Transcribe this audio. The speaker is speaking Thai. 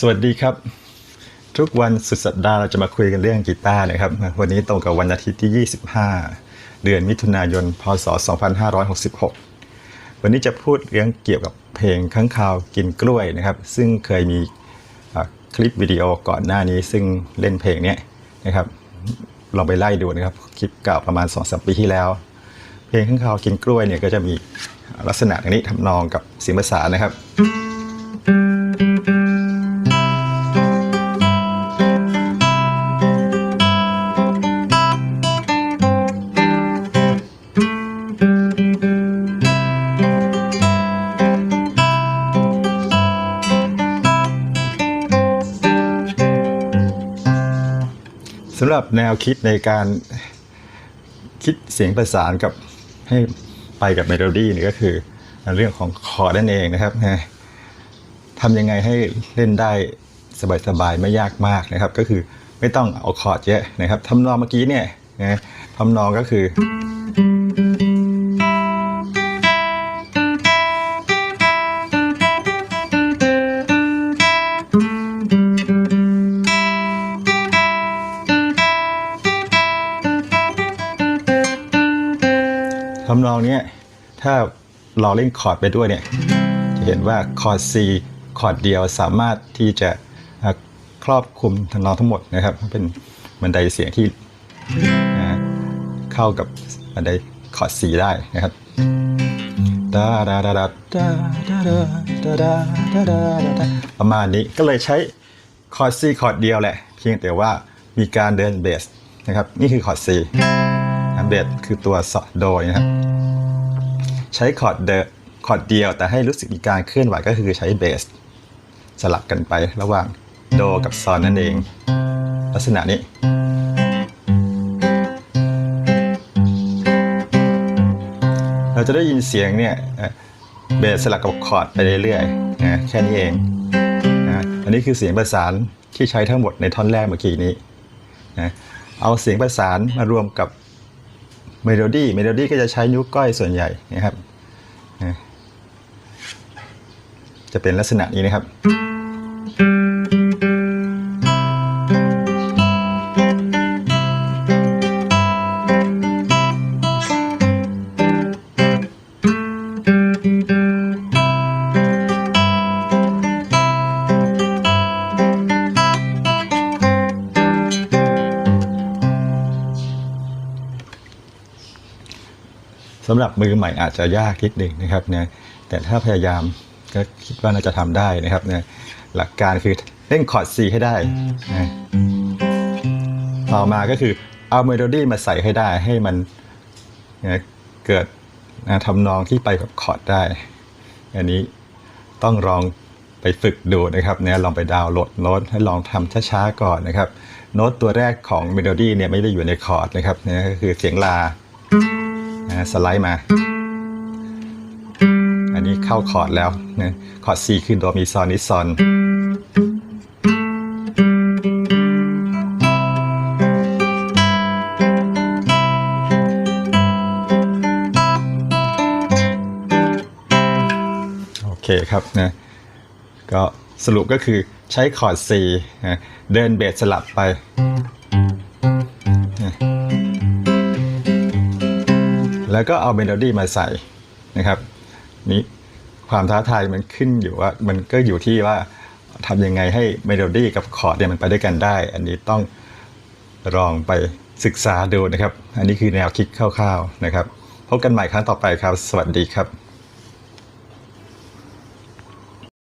สวัสดีครับ ทุกวันสุดสัปดาห์เราจะมาคุยกันเรื่องกีตาร์นะครับ วันนี้ตรงกับวันอาทิตย์ที่ 25 เดือนมิถุนายน พศ 2566 วันนี้จะพูดเรื่องเกี่ยวกับเพลงข้างคาวกินกล้วยนะครับ ซึ่งเคยมีคลิปวิดีโอก่อนหน้านี้ ซึ่งเล่นเพลงนี้นะครับลองไปไล่ดูนะครับ คลิปเก่าประมาณ2อสปีที่แล้ว เพลงข้างคาวกินกล้วยเนี่ยก็จะมีลักษณะอย่างนี้ทำนองกับเสียงประสานนะครับำหรับแนวคิดในการคิดเสียงประสานกับให้ไปกับเมโลดี้นี่ก็คือเรื่องของคอร์ดนั่นเองนะครับนะทำยังไงให้เล่นได้สบายๆไม่ยากมากนะครับ ก็คือไม่ต้องเอาคอร์ดเยอะนะครับทำนองเมื่อกี้เนี่ยนะทำนองก็คือ ทำนองนี้ถ้าเราเล่นคอร์ดไปด้วยเนี่ยจะเห็นว่าคอร์ด C คอร์ดเดียวสามารถที่จะครอบคลุมทำนองทั้งหมดนะครับเป็นบันไดเสียงที่เข้ากับบันไดคอร์ด C ได้นะครับประมาณนี้ก็เลยใช้คอร์ด C คอร์ดเดียวแหละ เพียงแต่ว่ามีการเดินเบสนะครับ นี่คือคอร์ด C เบสคือตัวโดนะครับใช้คอร์ดเดคอร์ดเดียวแต่ให้รู้สึกมีการเคลื่อนไหวก็คือใช้เบส สลับกันไประหว่างโดกับซอนนั่นเอง ลักษณะนี้เราจะได้ยินเสียงเนี่ยเอ่อเบสสลับกับคอร์ดไปเรื่อยๆนะแค่นี้เองนะอันนี้คือเสียงประสานที่ใช้ทั้งหมดในท่อนแรกเมื่อกี้นี้นะเอาเสียงประสานมารวมกับ เมโลดี้เมโลดี้ก็จะใช้นิ้วก้อยส่วนใหญ่นะครับ จะเป็นลักษณะนี้นะครับ สำหรับมือใหม่อาจจะยากนิดหนึ่งนะครับนะแต่ถ้าพยายามก็คิดว่าน่าจะทำได้นะครับนะหลักการคือเล่นคอร์ด C ให้ได้นะต่อมาก็คือเอาเมโลดี้มาใส่ให้ได้ให้มันนะเกิดนะทำนองที่ไปกับคอร์ดได้ อันนี้ต้องลองไปฝึกดูนะครับเนี่ยลองไปดาวน์โหลดโน้ตให้ลองทำช้าๆก่อนนะครับ โน้ตตัวแรกของเมโลดี้เนี่ยไม่ได้อยู่ในคอร์ดนะครับเนี่ยก็คือเสียงลา นะสไลด์มา อันนี้เข้าคอร์ดแล้วนะคอร์ด C คือโดมีซอนนิซอนโอเคครับนะก็สรุปก็คือใช้คอร์ด C นะเดินเบสสลับไป แล้วก็เอาเมโลดี้มาใส่นะครับนี่ความท้าทายมันขึ้นอยู่ว่ามันก็อยู่ที่ว่าทำยังไงให้เมโลดี้กับคอร์ดเนี่ยมันไปด้วยกันได้ อันนี้ต้องลองไปศึกษาดูนะครับ อันนี้คือแนวคิดคร่าวๆนะครับ พบกันใหม่ครั้งต่อไปครับ สวัสดีครับ